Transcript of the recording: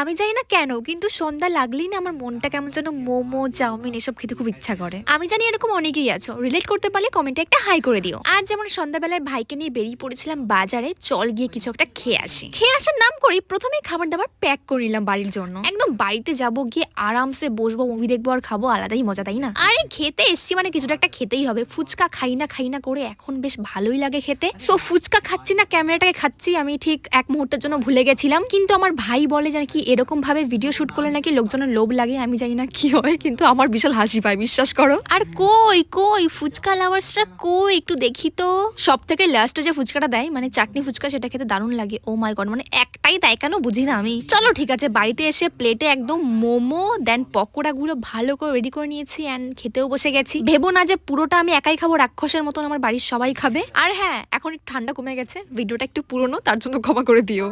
আমি জানি না কেন, কিন্তু সন্ধ্যা লাগলেই না আমার মনটা কেমন যেন মোমো, চাউমিন এসব খেতে খুব ইচ্ছা করে। আমি জানি এরকম অনেকেই আছো রিলেট করতে পারলে কমেন্টে একটা হাই করে দিও। আর যেমন সন্ধ্যাবেলায় ভাইকে নিয়ে বেরিয়ে পড়েছিলাম বাজারে, চল গিয়ে কিছু একটা খেয়ে আসি। খেয়ে আসার নাম করি, প্রথমে খাবার দাবার প্যাক করে নিলাম বাড়ির জন্য। একদম বাড়িতে যাব, গিয়ে আরামসে বসবো মুভি দেখব আর খাব, আলাদাই মজা, তাই না? আরে খেতে এসছি মানে কিছুটা একটা খেতেই হবে। ফুচকা খাই না খাই না করে এখন বেশ ভালোই লাগে খেতে। সো ফুচকা খাচ্ছি না, ক্যামেরাটাকে খাচ্ছি, আমি ঠিক এক মুহূর্তের জন্য ভুলে গেছিলাম। কিন্তু আমার ভাই বলে যে কি এরকম ভাবে ভিডিও শুট করলে নাকি লোকজনের লোভ লাগে আমি জানি না কি হয় কিন্তু আমার বিশাল হাসি পায় বিশ্বাস করো। আর কই কই ফুচকা লাভার্সরা কই? একটু দেখি তো। সব থেকে লাস্টে যে ফুচকাটা দেয় মানে চাটনি ফুচকা সেটা খেতে দারুণ লাগে। ও মাই গড মানে একটাই দেয় কেন বুঝি না আমি। চলো ঠিক আছে বাড়িতে এসে প্লেটে একদম মোমো দেন পকোড়াগুলো ভালো করে রেডি করে নিয়েছি অ্যান্ড খেতেও বসে গেছি। ভেবো না যে পুরোটা আমি একাই খাব রাক্ষসের মতন আমার বাড়ির সবাই খাবে। আর হ্যাঁ এখন একটু ঠান্ডা কমে গেছে ভিডিওটা একটু পুরনো তার জন্য ক্ষমা করে দিও।